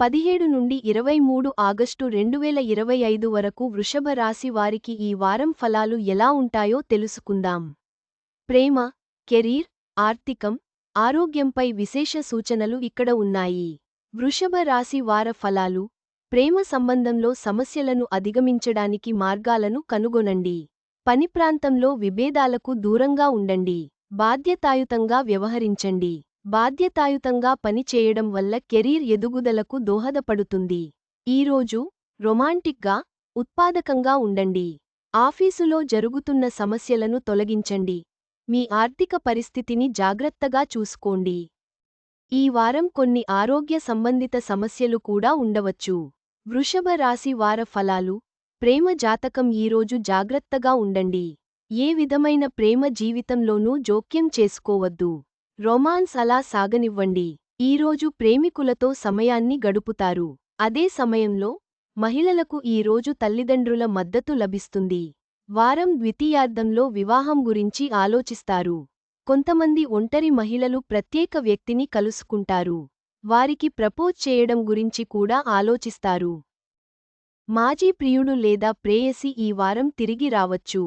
పదిహేడు నుండి ఇరవై మూడు ఆగస్టు రెండువేల ఇరవై ఐదు వరకు వృషభ రాశి వారికి ఈ వారం ఫలాలు ఎలా ఉంటాయో తెలుసుకుందాం. ప్రేమ కెరీర్ ఆర్థికం ఆరోగ్యంపై విశేష సూచనలు ఇక్కడ ఉన్నాయి. వృషభ రాశి వార ఫలాలు ప్రేమ సంబంధంలో సమస్యలను అధిగమించడానికి మార్గాలను కనుగొనండి. పని ప్రాంతంలో విభేదాలకు దూరంగా ఉండండి. బాధ్యతాయుతంగా వ్యవహరించండి. బాధ్యతాయుతంగా పనిచేయడం వల్ల కెరీర్ ఎదుగుదలకు దోహదపడుతుంది. ఈరోజు రొమాంటిక్గా ఉత్పాదకంగా ఉండండి. ఆఫీసులో జరుగుతున్న సమస్యలను తొలగించండి. మీ ఆర్థిక పరిస్థితిని జాగ్రత్తగా చూసుకోండి. ఈ వారం కొన్ని ఆరోగ్య సంబంధిత సమస్యలు కూడా ఉండవచ్చు. వృషభ రాశి వార ఫలాలు ప్రేమ జాతకం ఈరోజు జాగ్రత్తగా ఉండండి. ఏ విధమైన ప్రేమ జీవితంలోనూ జోక్యం చేసుకోవద్దు. రొమాన్స్ అలా సాగనివ్వండి. ఈరోజు ప్రేమికులతో సమయాన్ని గడుపుతారు. అదే సమయంలో మహిళలకు ఈరోజు తల్లిదండ్రుల మద్దతు లభిస్తుంది. వారం ద్వితీయార్థంలో వివాహం గురించి ఆలోచిస్తారు. కొంతమంది ఒంటరి మహిళలు ప్రత్యేక వ్యక్తిని కలుసుకుంటారు. వారికి ప్రపోజ్ చేయడం గురించి కూడా ఆలోచిస్తారు. మాజీ ప్రియుడు లేదా ప్రేయసి ఈ వారం తిరిగి రావచ్చు.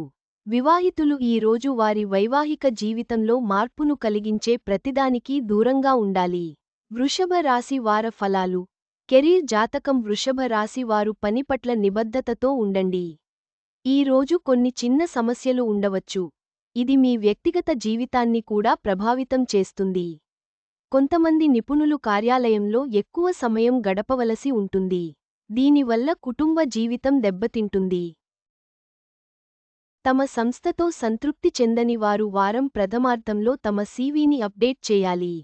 వివాహితులు ఈ రోజు వారి వైవాహిక జీవితంలో మార్పును కలిగించే ప్రతిదానికి దూరంగా ఉండాలి. వృషభ రాశి వార ఫలాలు. కెరీర్ జాతకం వృషభ రాశి వారు పని పట్ల నిబద్ధతతో ఉండండి. ఈ రోజు కొన్ని చిన్న సమస్యలు ఉండవచ్చు. ఇది మీ వ్యక్తిగత జీవితాన్ని కూడా ప్రభావితం చేస్తుంది. కొంతమంది నిపుణులు కార్యాలయంలో ఎక్కువ సమయం గడపవలసి ఉంటుంది. దీనివల్ల కుటుంబ జీవితం దెబ్బతింటుంది. తమ సంస్థతో సంతృప్తి చెందని వారు వారం ప్రథమార్థంలో తమ సీవీని అప్డేట్ చేయాలి.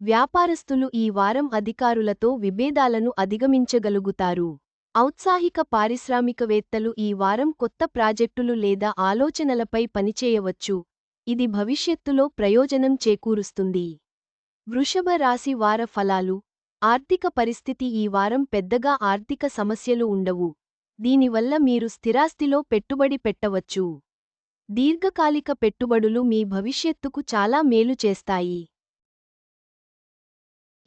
వ్యాపారస్తులు ఈ వారం అధికారులతో విభేదాలను అధిగమించగలుగుతారు. ఔత్సాహిక పారిశ్రామికవేత్తలు ఈ వారం కొత్త ప్రాజెక్టులు లేదా ఆలోచనలపై పనిచేయవచ్చు. ఇది భవిష్యత్తులో ప్రయోజనం చేకూరుస్తుంది. వృషభ రాశి వార ఫలాలు. ఆర్థిక పరిస్థితి ఈ వారం పెద్దగా ఆర్థిక సమస్యలు ఉండవు. దీనివల్ల మీరు స్థిరాస్తిలో పెట్టుబడి పెట్టవచ్చు. దీర్ఘకాలిక పెట్టుబడులు మీ భవిష్యత్తుకు చాలా మేలు చేస్తాయి.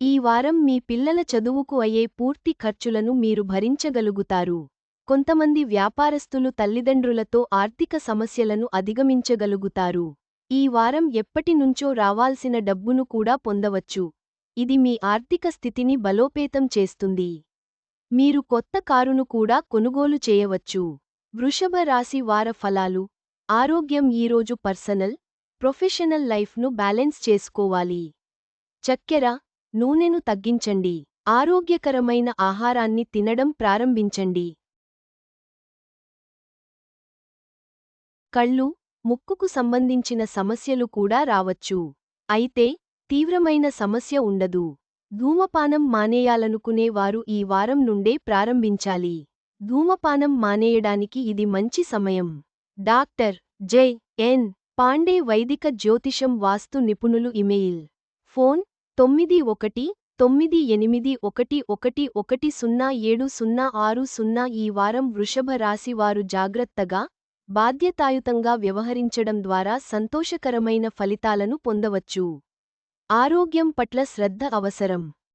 ఈ వారం మీ పిల్లల చదువుకు అయ్యే పూర్తి ఖర్చులను మీరు భరించగలుగుతారు. కొంతమంది వ్యాపారస్తులు తల్లిదండ్రులతో ఆర్థిక సమస్యలను అధిగమించగలుగుతారు. ఈ వారం ఎప్పటినుంచో రావాల్సిన డబ్బును కూడా పొందవచ్చు. ఇది మీ ఆర్థిక స్థితిని బలోపేతం చేస్తుంది. మీరు కొత్త కారును కూడా కొనుగోలు చేయవచ్చు. వృషభ రాశి వార ఫలాలు. ఆరోగ్యం ఈరోజు పర్సనల్ ప్రొఫెషనల్ లైఫ్ను బ్యాలెన్స్ చేసుకోవాలి. చక్కెర నూనెను తగ్గించండి. ఆరోగ్యకరమైన ఆహారాన్ని తినడం ప్రారంభించండి. కళ్ళు ముక్కుకు సంబంధించిన సమస్యలు కూడా రావచ్చు. అయితే తీవ్రమైన సమస్య ఉండదు. ధూమపానం మానేయాలనుకునే వారు ఈ వారం నుండే ప్రారంభించాలి. ధూమపానం మానేయడానికి ఇది మంచి సమయం. డాక్టర్ జై. ఎన్. పాండే వైదిక జ్యోతిషం వాస్తు నిపుణులు ఇమెయిల్. ఫోన్ తొమ్మిది ఒకటి తొమ్మిది ఎనిమిది ఒకటి ఒకటి ఒకటి సున్నా ఏడు సున్నా ఆరు సున్నా ఈ వారం వృషభ రాశి వారు జాగ్రత్తగా బాధ్యతాయుతంగా వ్యవహరించడం ద్వారా సంతోషకరమైన ఫలితాలను పొందవచ్చు. ఆరోగ్యం పట్ల శ్రద్ధ అవసరం.